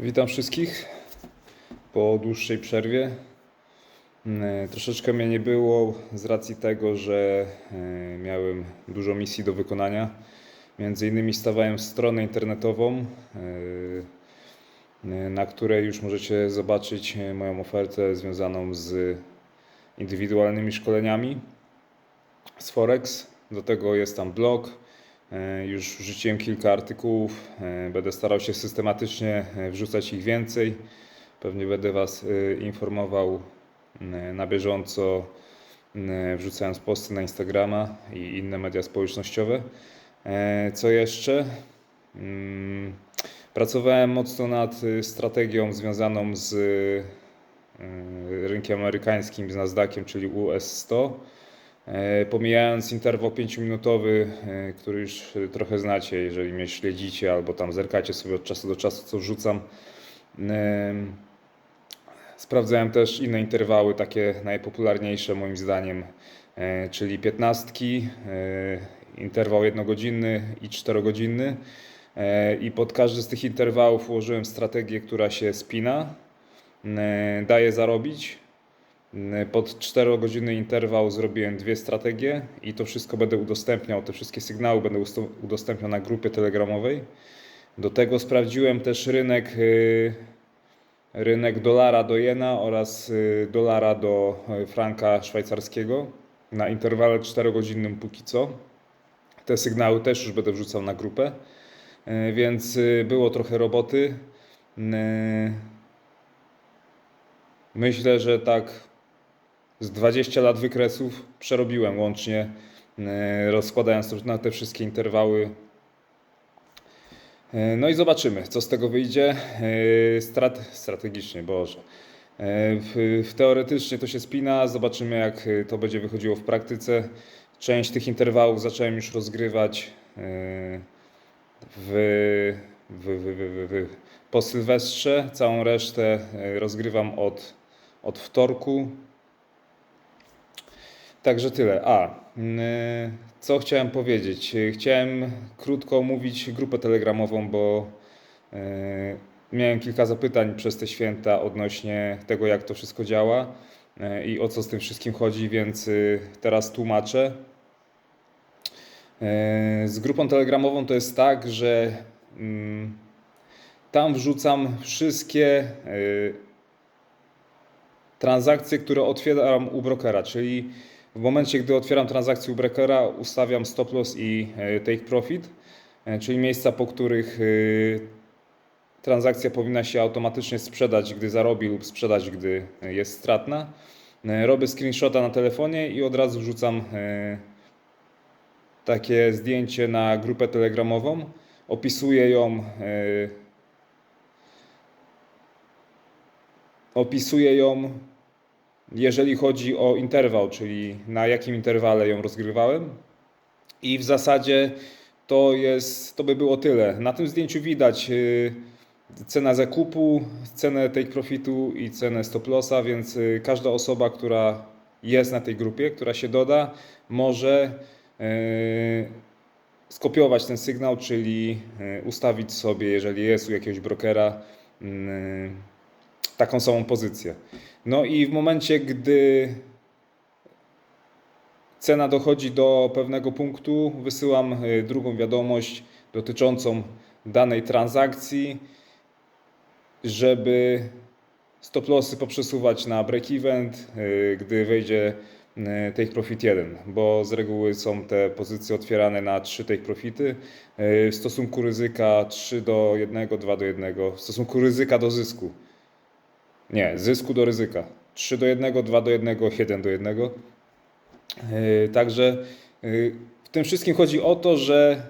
Witam wszystkich po dłuższej przerwie. Mm, Troszeczkę mnie nie było z racji tego, że e, miałem dużo misji do wykonania. Między innymi stawałem stronę internetową, e, na której już możecie zobaczyć e, moją ofertę związaną z indywidualnymi szkoleniami z Forex. Do tego jest tam blog. E, Już wrzuciłem kilka artykułów. e, Będę starał się systematycznie e, wrzucać ich więcej. Pewnie będę Was informował na bieżąco, wrzucając posty na Instagrama i inne media społecznościowe. Co jeszcze? Mm, Pracowałem mocno nad strategią związaną z rynkiem amerykańskim, z Nasdaqiem, czyli US 100. E, Pomijając interwał 5-minutowy, e, który już trochę znacie, jeżeli mnie śledzicie albo tam zerkacie sobie od czasu do czasu, co wrzucam. Em, Sprawdzałem też inne interwały, takie najpopularniejsze moim zdaniem, e, czyli 15, e, interwał jednogodzinny i 4-godzinny. E, I pod każdy z tych interwałów ułożyłem strategię, która się spina, daje zarobić. Mm, Pod 4-godzinny interwał zrobiłem dwie strategie i to wszystko będę udostępniał, te wszystkie sygnały będę udostępniał na grupie telegramowej. Do tego sprawdziłem też rynek, y, rynek dolara do jena oraz y, dolara do y, franka szwajcarskiego na interwale 4-godzinnym póki co. Te sygnały też już będę wrzucał na grupę, więc było trochę roboty. Myślę, że tak z 20 lat wykresów przerobiłem łącznie, e, rozkładając na te wszystkie interwały. E, No i zobaczymy, co z tego wyjdzie. E, Strat strategicznie, Boże. Teoretycznie to się spina, zobaczymy jak to będzie wychodziło w praktyce. Część tych interwałów zacząłem już rozgrywać w, w, w, po Sylwestrze. Całą resztę rozgrywam od, od wtorku. Także tyle. A, mm, co chciałem powiedzieć? Chciałem krótko omówić grupę telegramową, bo y, miałem kilka zapytań przez te święta odnośnie tego, jak to wszystko działa y, i o co z tym wszystkim chodzi, więc y, teraz tłumaczę. Y, Z grupą telegramową to jest tak, że mm, tam wrzucam wszystkie transakcje, które otwieram u brokera, czyli w momencie, gdy otwieram transakcję u brokera, ustawiam stop loss i e, take profit, e, czyli miejsca, po których e, transakcja powinna się automatycznie sprzedać, gdy zarobi lub sprzedać, gdy jest stratna. Robię screenshota na telefonie i od razu wrzucam takie zdjęcie na grupę telegramową. Opisuję ją opisuję ją jeżeli chodzi o interwał, czyli na jakim interwale ją rozgrywałem. I w zasadzie to jest, to by było tyle. Na tym zdjęciu widać yy, cena zakupu, cenę take profitu i cenę stop lossa, więc yy, każda osoba, która jest na tej grupie, która się doda, może yy, skopiować ten sygnał, czyli ustawić sobie, jeżeli jest u jakiegoś brokera, yy, taką samą pozycję. No i w momencie, gdy cena dochodzi do pewnego punktu, wysyłam y, drugą wiadomość dotyczącą danej transakcji, żeby stop lossy poprzesuwać na break-even, y, gdy wejdzie y, take profit 1, bo z reguły są te pozycje otwierane na 3 take profity. W stosunku ryzyka 3 do 1, 2 do 1, w stosunku ryzyka do zysku. Nie, zysku do ryzyka. 3 do 1, 2 do 1, 1 do 1. Yy, Także yy, w tym wszystkim chodzi o to, że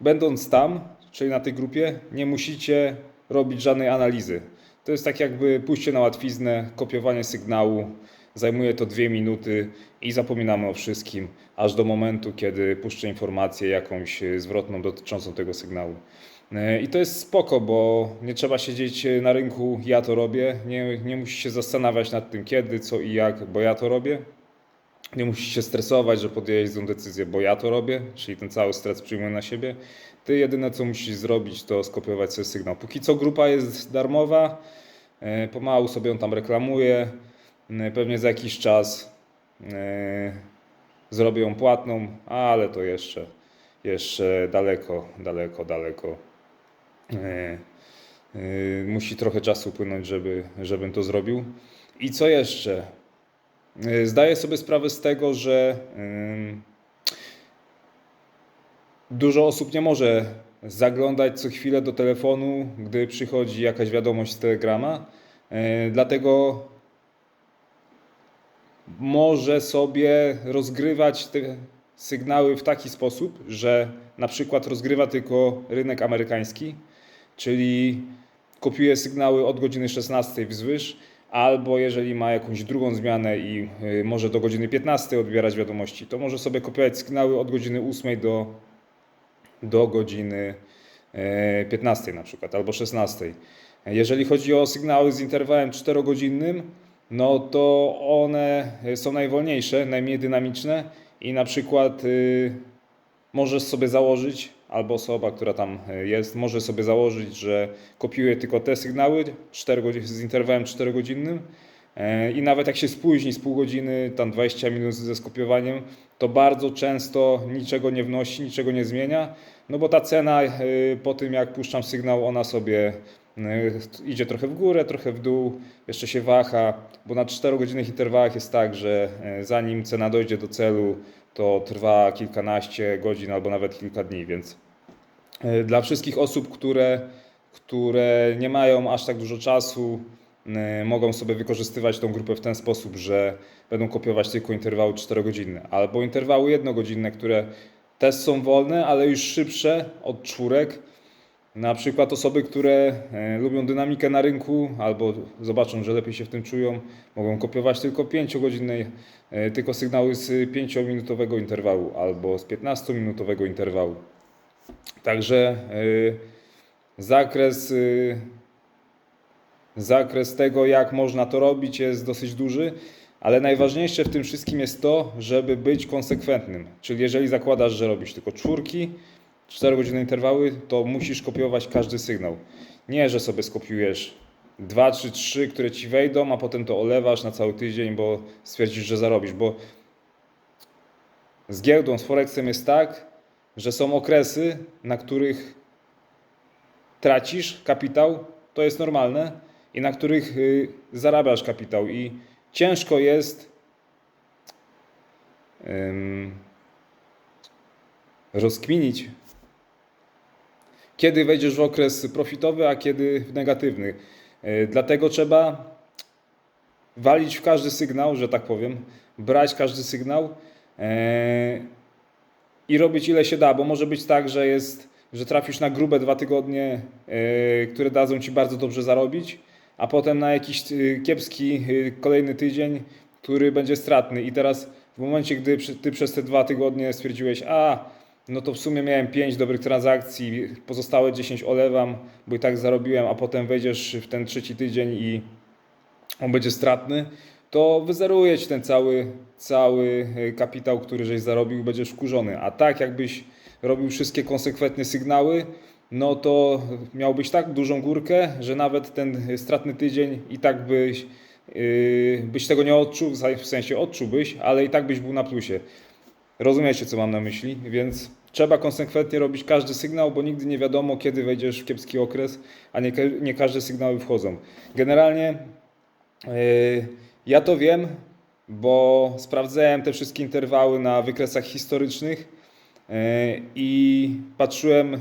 będąc tam, czyli na tej grupie, nie musicie robić żadnej analizy. To jest tak jakby pójście na łatwiznę, kopiowanie sygnału. Zajmuje to dwie minuty i zapominamy o wszystkim, aż do momentu, kiedy puszczę informację jakąś yy, zwrotną dotyczącą tego sygnału. Yy, I to jest spoko, bo nie trzeba siedzieć yy, na rynku, ja to robię. Nie, nie musisz się zastanawiać nad tym kiedy, co i jak, bo ja to robię. Nie musisz się stresować, że podjęłeś złą decyzję, bo ja to robię, czyli ten cały stres przyjmuję na siebie. Ty jedyne co musisz zrobić to skopiować sobie sygnał. Póki co grupa jest darmowa, e, pomału sobie ją tam reklamuje. E, Pewnie za jakiś czas e, zrobię ją płatną, ale to jeszcze, jeszcze daleko, daleko, daleko. E, e, Musi trochę czasu upłynąć, żeby, żebym to zrobił. I co jeszcze? E, Zdaję sobie sprawę z tego, że dużo osób nie może zaglądać co chwilę do telefonu, gdy przychodzi jakaś wiadomość z Telegrama. Dlatego może sobie rozgrywać te sygnały w taki sposób, że na przykład rozgrywa tylko rynek amerykański, czyli kopiuje sygnały od godziny 16 wzwyż, albo jeżeli ma jakąś drugą zmianę i y, może do godziny 15 odbierać wiadomości, to może sobie kopiować sygnały od godziny 8 do, do godziny e, 15 na przykład, albo 16. Jeżeli chodzi o sygnały z interwałem 4-godzinnym, no to one są najwolniejsze, najmniej dynamiczne i na przykład y, możesz sobie założyć, albo osoba, która tam y, jest, może sobie założyć, że kopiuje tylko te sygnały 4 godzin, z interwałem 4-godzinnym e, i nawet jak się spóźni z pół godziny, tam 20 minut ze skopiowaniem, to bardzo często niczego nie wnosi, niczego nie zmienia, no bo ta cena y, po tym jak puszczam sygnał, ona sobie idzie trochę w górę, trochę w dół, jeszcze się waha, bo na 4-godzinnych interwałach jest tak, że zanim cena dojdzie do celu, to trwa kilkanaście godzin albo nawet kilka dni, więc dla wszystkich osób, które, które nie mają aż tak dużo czasu, y, mogą sobie wykorzystywać tą grupę w ten sposób, że będą kopiować tylko interwały 4-godzinne albo interwały 1-godzinne, które też są wolne, ale już szybsze od czwórek. Na przykład osoby, które e, lubią dynamikę na rynku albo zobaczą, że lepiej się w tym czują, mogą kopiować tylko 5-godzinne, e, tylko sygnały z 5-minutowego interwału albo z 15-minutowego interwału. Także e, zakres, e, zakres tego, jak można to robić, jest dosyć duży. Ale najważniejsze w tym wszystkim jest to, żeby być konsekwentnym. Czyli jeżeli zakładasz, że robisz tylko czwórki, 4 godziny interwały, to musisz kopiować każdy sygnał. Nie, że sobie skopiujesz dwa czy trzy, które ci wejdą, a potem to olewasz na cały tydzień, bo stwierdzisz, że zarobisz. Bo z giełdą, z Forexem jest tak, że są okresy, na których tracisz kapitał, to jest normalne, i na których y, zarabiasz kapitał. I ciężko jest rozkminić, kiedy wejdziesz w okres profitowy, a kiedy w negatywny. Yy, Dlatego trzeba walić w każdy sygnał, że tak powiem, brać każdy sygnał yy, i robić ile się da, bo może być tak, że jest, że trafisz na grube dwa tygodnie, yy, które dadzą ci bardzo dobrze zarobić, a potem na jakiś yy, kiepski yy, kolejny tydzień, który będzie stratny. I teraz w momencie, gdy ty przez te dwa tygodnie stwierdziłeś, a no to w sumie miałem 5 dobrych transakcji, pozostałe 10 olewam, bo i tak zarobiłem, a potem wejdziesz w ten trzeci tydzień i on będzie stratny, to wyzeruje ci ten cały, cały e, kapitał, który żeś zarobił będziesz wkurzony. A tak jakbyś robił wszystkie konsekwentne sygnały, no to miałbyś tak dużą górkę, że nawet ten stratny tydzień i tak byś, yy, byś tego nie odczuł, w sensie odczułbyś, ale i tak byś był na plusie. Rozumiecie, co mam na myśli, więc trzeba konsekwentnie robić każdy sygnał, bo nigdy nie wiadomo, kiedy wejdziesz w kiepski okres, a nie, nie każde sygnały wchodzą. Generalnie yy, ja to wiem, bo sprawdzałem te wszystkie interwały na wykresach historycznych yy, i patrzyłem yy,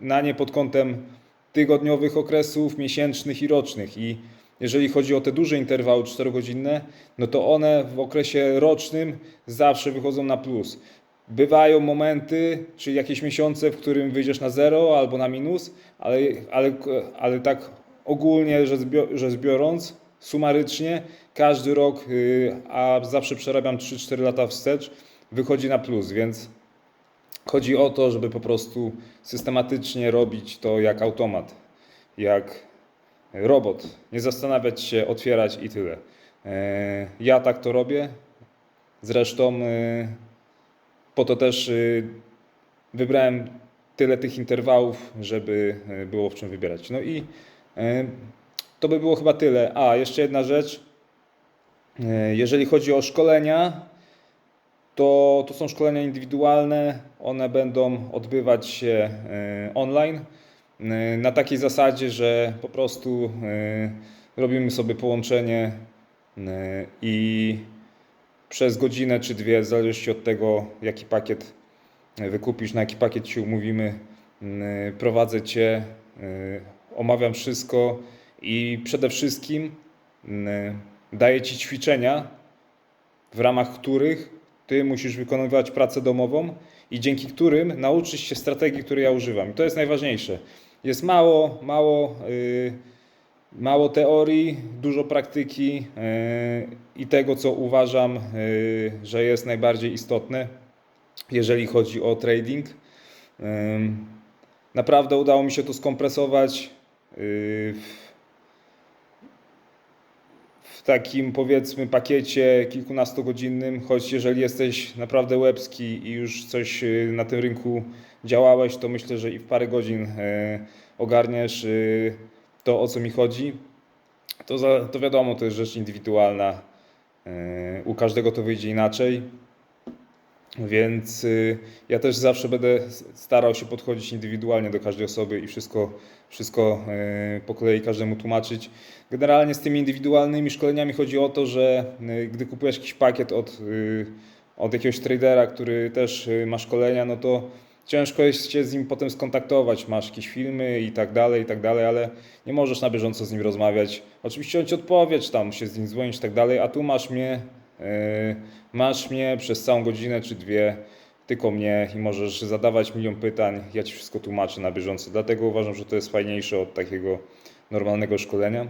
na nie pod kątem tygodniowych okresów, miesięcznych i rocznych. I jeżeli chodzi o te duże interwały 4-godzinne, no to one w okresie rocznym zawsze wychodzą na plus. Bywają momenty, czyli jakieś miesiące, w którym wyjdziesz na zero albo na minus, ale, ale, ale tak ogólnie rzecz biorąc, sumarycznie, każdy rok, yy, a zawsze przerabiam 3-4 lata wstecz, wychodzi na plus, więc Chodzi o to, żeby po prostu systematycznie robić to jak automat, jak robot. Nie zastanawiać się, otwierać i tyle. E, Ja tak to robię. Zresztą e, po to też e, wybrałem tyle tych interwałów, żeby było w czym wybierać. No i to by było chyba tyle. A, jeszcze jedna rzecz. E, Jeżeli chodzi o szkolenia, to, to są szkolenia indywidualne. One będą odbywać się e, online e, na takiej zasadzie, że po prostu robimy sobie połączenie i przez godzinę czy dwie, w zależności od tego, jaki pakiet wykupisz, na jaki pakiet się umówimy, prowadzę Cię, omawiam wszystko i przede wszystkim e, daję Ci ćwiczenia, w ramach których Ty musisz wykonywać pracę domową i dzięki którym nauczysz się strategii, której ja używam. To jest najważniejsze. Jest mało, mało, yy, mało teorii, dużo praktyki yy, i tego, co uważam, yy, że jest najbardziej istotne, jeżeli chodzi o trading. Naprawdę udało mi się to skompresować takim powiedzmy pakiecie kilkunastogodzinnym, choć jeżeli jesteś naprawdę łebski i już coś y, na tym rynku działałeś, to myślę, że i w parę godzin y, ogarniesz y, to, o co mi chodzi. To, za, to wiadomo, to jest rzecz indywidualna. U każdego to wyjdzie inaczej. Więc y, ja też zawsze będę starał się podchodzić indywidualnie do każdej osoby i wszystko, wszystko y, po kolei każdemu tłumaczyć. Generalnie z tymi indywidualnymi szkoleniami chodzi o to, że y, gdy kupujesz jakiś pakiet od, od jakiegoś tradera, który też ma szkolenia, no to ciężko jest się z nim potem skontaktować. Masz jakieś filmy i tak dalej, i tak dalej, ale nie możesz na bieżąco z nim rozmawiać. Oczywiście on ci odpowie, czy tam się z nim dzwonić i tak dalej, a tu masz mnie, masz mnie przez całą godzinę czy dwie, tylko mnie i możesz zadawać milion pytań, ja ci wszystko tłumaczę na bieżąco. Dlatego uważam, że to jest fajniejsze od takiego normalnego szkolenia.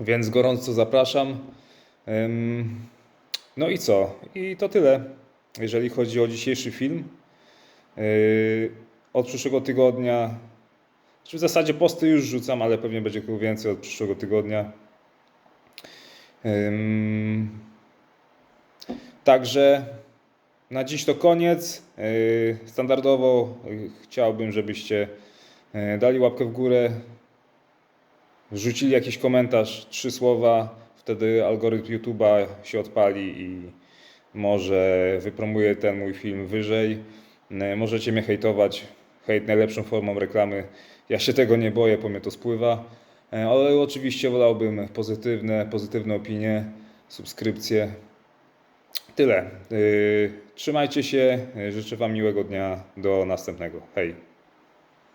Więc gorąco zapraszam. No i co? I to tyle, jeżeli chodzi o dzisiejszy film. Yy, Od przyszłego tygodnia, czy w zasadzie posty już rzucam, ale pewnie będzie tylko więcej od przyszłego tygodnia. Ym, Także na dziś to koniec. Yy, Standardowo yy, chciałbym, żebyście yy, dali łapkę w górę, wrzucili jakiś komentarz, trzy słowa, wtedy algorytm YouTube'a się odpali i może wypromuje ten mój film wyżej. Możecie mnie hejtować. Hejt najlepszą formą reklamy. Ja się tego nie boję, po mnie to spływa. Ale oczywiście wolałbym pozytywne, pozytywne opinie, subskrypcje. Tyle. Yy, Trzymajcie się. Życzę Wam miłego dnia. Do następnego. Hej.